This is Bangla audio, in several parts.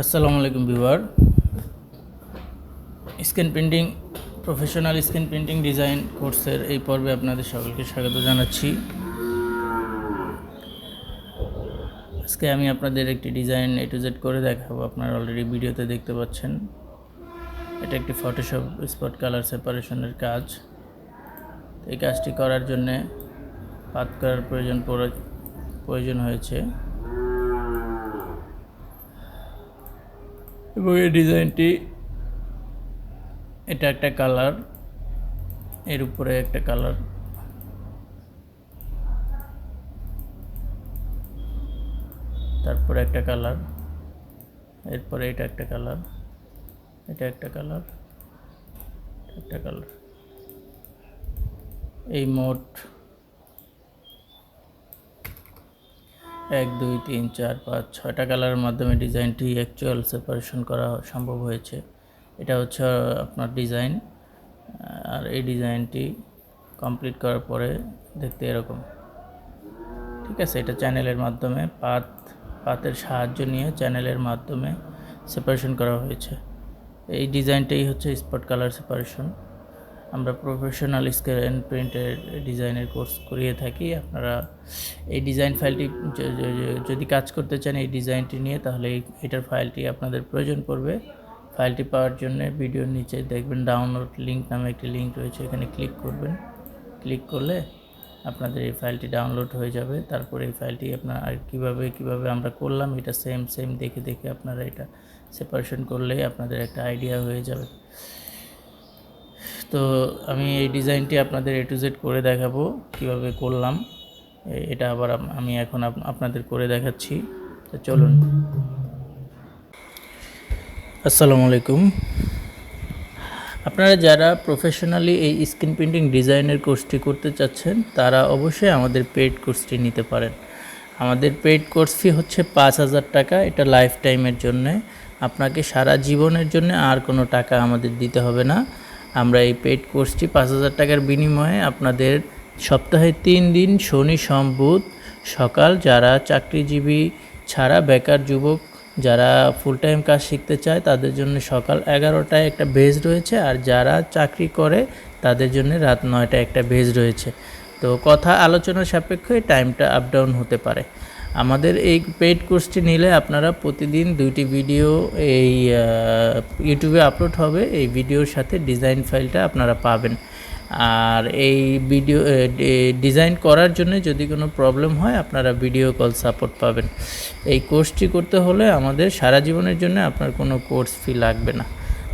আসসালামু আলাইকুম viewer screen printing professional screen printing design কোর্সের এই পর্বে আপনাদের সকলকে স্বাগত জানাচ্ছি। আজকে আমি আপনাদের একটি ডিজাইন এ টু জেড করে দেখাবো। আপনারা অলরেডি ভিডিওতে দেখতে পাচ্ছেন। এটা একটি ফটোশপ স্পট কালার সেপারেশনের কাজ। এই কাজটি করার জন্যে পাত করার প্রয়োজন প্রয়োজন হয়েছে। এবং এই ডিজাইনটি এটা একটা কালার, এর উপরে একটা কালার। তারপরে একটা কালার, এরপরে এটা একটা কালার, এটা একটা কালার একটা কালার। এই মোট এক, দুই, তিন, চার, পাঁচ, ছয়টা কালারের মাধ্যমে ডিজাইনটি অ্যাকচুয়াল সেপারেশন করা সম্ভব হয়েছে। এটা হচ্ছে আপনার ডিজাইন। আর এই ডিজাইনটি কমপ্লিট করার পরে দেখতে এরকম। ঠিক আছে, এটা চ্যানেলের মাধ্যমে, পাত, পাতের সাহায্য নিয়ে চ্যানেলের মাধ্যমে সেপারেশন করা হয়েছে। এই ডিজাইনটাই হচ্ছে স্পট কালার সেপারেশন আমরা প্রফেশনাল স্ক্যান প্রিন্টের ডিজাইনের কোর্স করিয়ে থাকি। আপনারা এই ডিজাইন ফাইলটি যদি কাজ করতে চান এই ডিজাইনটি নিয়ে, তাহলে এটার ফাইলটি আপনাদের প্রয়োজন পড়বে। ফাইলটি পাওয়ার জন্য ভিডিওর নিচে দেখবেন ডাউনলোড লিঙ্ক নামে একটি লিঙ্ক রয়েছে, এখানে ক্লিক করবেন। ক্লিক করলে আপনাদের এই ফাইলটি ডাউনলোড হয়ে যাবে। তারপরে এই ফাইলটি আপনার আর কীভাবে কীভাবে আমরা করলাম, এটা সেম সেম দেখে দেখে আপনারা এটা সেপারেশন করলেই আপনাদের একটা আইডিয়া হয়ে যাবে। তো আমি এই ডিজাইনটি আপনাদের এ টু জেড করে দেখাবো, কীভাবে করলাম। এটা আবার আমি এখন আপ- আপনাদের করে দেখাচ্ছি। তো চলুন। আসসালামু আলাইকুম। আপনারা যারা প্রফেশনালি এই স্ক্রিন প্রিন্টিং ডিজাইনের কোর্সটি করতে চাচ্ছেন, তারা অবশ্যই আমাদের পেড কোর্সটি নিতে পারেন। আমাদের পেড কোর্স ফি হচ্ছে পাঁচ হাজার টাকা। এটা লাইফ টাইমের জন্যে। আপনাকে সারা জীবনের জন্য আর কোনো টাকা আমাদের দিতে হবে না। আমরা এই পেড কোর্সটি পাঁচ হাজার টাকার বিনিময়ে আপনাদের সপ্তাহে তিন দিন শনি সম্বুধ সকাল যারা চাকরিজীবী ছাড়া বেকার যুবক যারা ফুল টাইম কাজ শিখতে চায়, তাদের জন্য সকাল এগারোটায় একটা বেজ রয়েছে আর যারা চাকরি করে, তাদের জন্য রাত নয়টায় একটা বেজ রয়েছে। তো কথা আলোচনা সাপেক্ষে টাইমটা আপ ডাউন হতে পারে। আমাদের এই পেইড কোর্সটি নিলে আপনারা প্রতিদিন দুইটি ভিডিও এই ইউটিউবে আপলোড হবে। এই ভিডিওর সাথে ডিজাইন ফাইলটা আপনারা পাবেন। আর এই ভিডিও ডিজাইন করার জন্য যদি কোনো প্রবলেম হয়, আপনারা ভিডিও কল সাপোর্ট পাবেন। এই কোর্সটি করতে হলে আমাদের সারা জীবনের জন্য আপনার কোনো কোর্স ফি লাগবে না।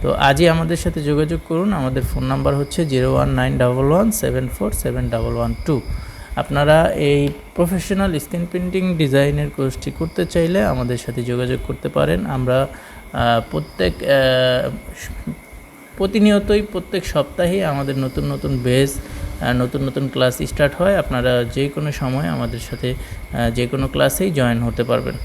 তো আজই আমাদের সাথে যোগাযোগ করুন। আমাদের ফোন নাম্বার হচ্ছে zero one nine double one seven four seven double one two আপনারা এই প্রফেশনাল স্ক্রিন প্রিন্টিং ডিজাইনের কোর্সটি করতে চাইলে আমাদের সাথে যোগাযোগ করতে পারেন। আমরা প্রত্যেক প্রতিনিয়তই প্রত্যেক সপ্তাহে আমাদের নতুন নতুন বেস নতুন নতুন ক্লাস স্টার্ট হয়। আপনারা যে কোনো সময় আমাদের সাথে যে কোনো ক্লাসেই জয়েন হতে পারবেন।